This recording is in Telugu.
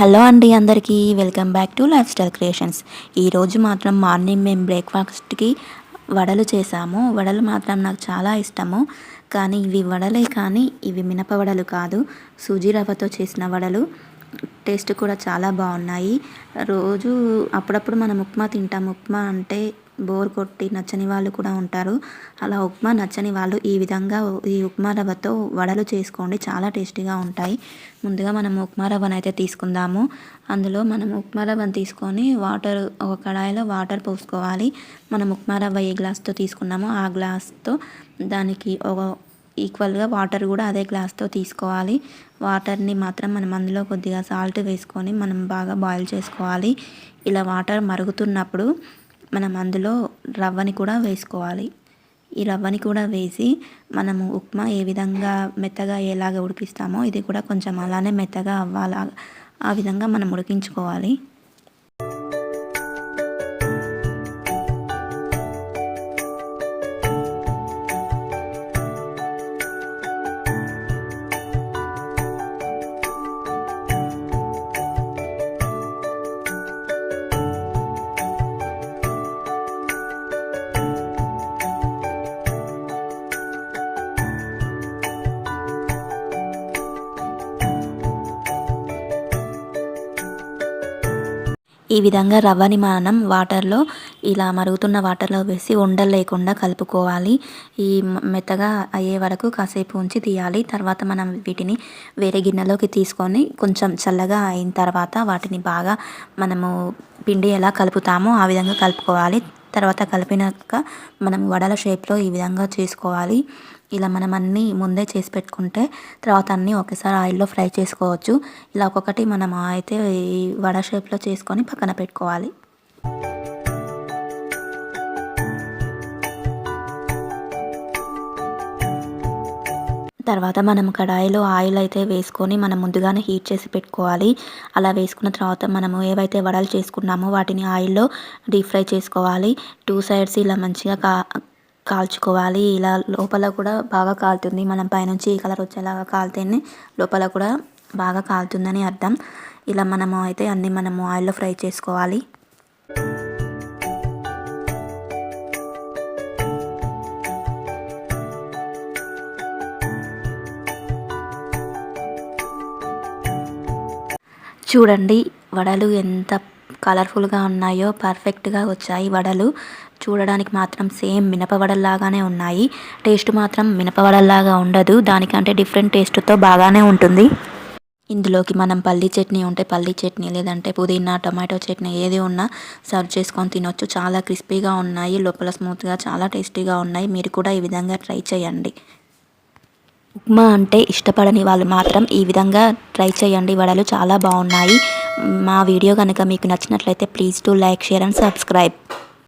హలో అండి అందరికీ welcome back to lifestyle creations. ఈరోజు మాత్రం మార్నింగ్ మేము బ్రేక్ఫాస్ట్కి వడలు చేసాము. వడలు మాత్రం నాకు చాలా ఇష్టము. కానీ ఇవి వడలే కానీ ఇవి మినప వడలు కాదు. సూజీ రవ్వతో చేసిన వడలు. టేస్ట్ కూడా చాలా బాగున్నాయి. రోజు అప్పుడప్పుడు మనం ఉప్మా తింటాం. ఉప్మా అంటే బోర్ కొట్టి నచ్చని వాళ్ళు కూడా ఉంటారు. అలా ఉప్మా నచ్చని వాళ్ళు ఈ విధంగా ఈ ఉప్మా రవ్వతో వడలు చేసుకోండి. చాలా టేస్టీగా ఉంటాయి. ముందుగా మనం ఉప్మా రవ్వను అయితే తీసుకుందాము. అందులో మనం ఉప్మా రవ్వను తీసుకొని వాటర్ ఒక కడాయిలో వాటర్ పోసుకోవాలి. మనం ఉప్మా రవ్వ ఏ గ్లాస్తో తీసుకున్నామో ఆ గ్లాస్తో దానికి ఒక ఈక్వల్గా వాటర్ కూడా అదే గ్లాస్తో తీసుకోవాలి. వాటర్ని మాత్రం మనం అందులో కొద్దిగా సాల్ట్ వేసుకొని మనం బాగా బాయిల్ చేసుకోవాలి. ఇలా వాటర్ మరుగుతున్నప్పుడు మనం అందులో రవ్వని కూడా వేసుకోవాలి. ఈ రవ్వని కూడా వేసి మనము ఉప్మా ఏ విధంగా మెత్తగా ఎలాగ ఉడికిస్తామో ఇది కూడా కొంచెం అలానే మెత్తగా అవ్వాలి ఆ విధంగా మనం ఉడికించుకోవాలి. ఈ విధంగా రవ్వని మనం వాటర్లో ఇలా మరుగుతున్న వాటర్లో వేసి ఉండలు లేకుండా కలుపుకోవాలి. ఈ మెత్తగా అయ్యే వరకు కాసేపు ఉంచి తీయాలి. తర్వాత మనం వీటిని వేరే గిన్నెలోకి తీసుకొని కొంచెం చల్లగా అయిన తర్వాత వాటిని బాగా మనము పిండి ఎలా కలుపుతామో ఆ విధంగా కలుపుకోవాలి. తర్వాత కలిపినాక మనం వడల షేప్లో ఈ విధంగా చేసుకోవాలి. ఇలా మనం అన్నీ ముందే చేసి పెట్టుకుంటే తర్వాత అన్నీ ఒకేసారి ఆయిల్లో ఫ్రై చేసుకోవచ్చు. ఇలా ఒక్కొక్కటి మనం అయితే ఈ వడ షేప్లో చేసుకొని పక్కన పెట్టుకోవాలి. తర్వాత మనం కడాయిలో ఆయిల్ అయితే వేసుకొని మనం ముందుగానే హీట్ చేసి పెట్టుకోవాలి. అలా వేసుకున్న తర్వాత మనము ఏవైతే వడలు చేసుకున్నామో వాటిని ఆయిల్లో డీప్ ఫ్రై చేసుకోవాలి. టూ సైడ్స్ ఇలా మంచిగా కా కాల్చుకోవాలి. ఇలా లోపల కూడా బాగా కాలుతుంది. మనం పైనుంచి ఈ కలర్ వచ్చేలాగా కాలితేనే లోపల కూడా బాగా కాలుతుందని అర్థం. ఇలా మనము అయితే అన్నీ మనము ఆయిల్లో ఫ్రై చేసుకోవాలి. చూడండి వడలు ఎంత కలర్ఫుల్గా ఉన్నాయో పర్ఫెక్ట్గా వచ్చాయి వడలు. చూడడానికి మాత్రం సేమ్ మినపవడల్లాగానే ఉన్నాయి. టేస్ట్ మాత్రం మినపవడల్లాగా ఉండదు. దానికంటే డిఫరెంట్ టేస్ట్తో బాగానే ఉంటుంది. ఇందులోకి మనం పల్లీ చట్నీ ఉంటే పల్లీ చట్నీ లేదంటే పుదీనా టమాటో చట్నీ ఏది ఉన్నా సర్వ్ చేసుకొని తినొచ్చు. చాలా క్రిస్పీగా ఉన్నాయి లోపల స్మూత్గా చాలా టేస్టీగా ఉన్నాయి. మీరు కూడా ఈ విధంగా ట్రై చేయండి. ఉప్మా అంటే ఇష్టపడని వాళ్ళు మాత్రం ఈ విధంగా ట్రై చేయండి. వడలు చాలా బాగున్నాయి. మా వీడియో కనుక మీకు నచ్చినట్లయితే please to like share and subscribe.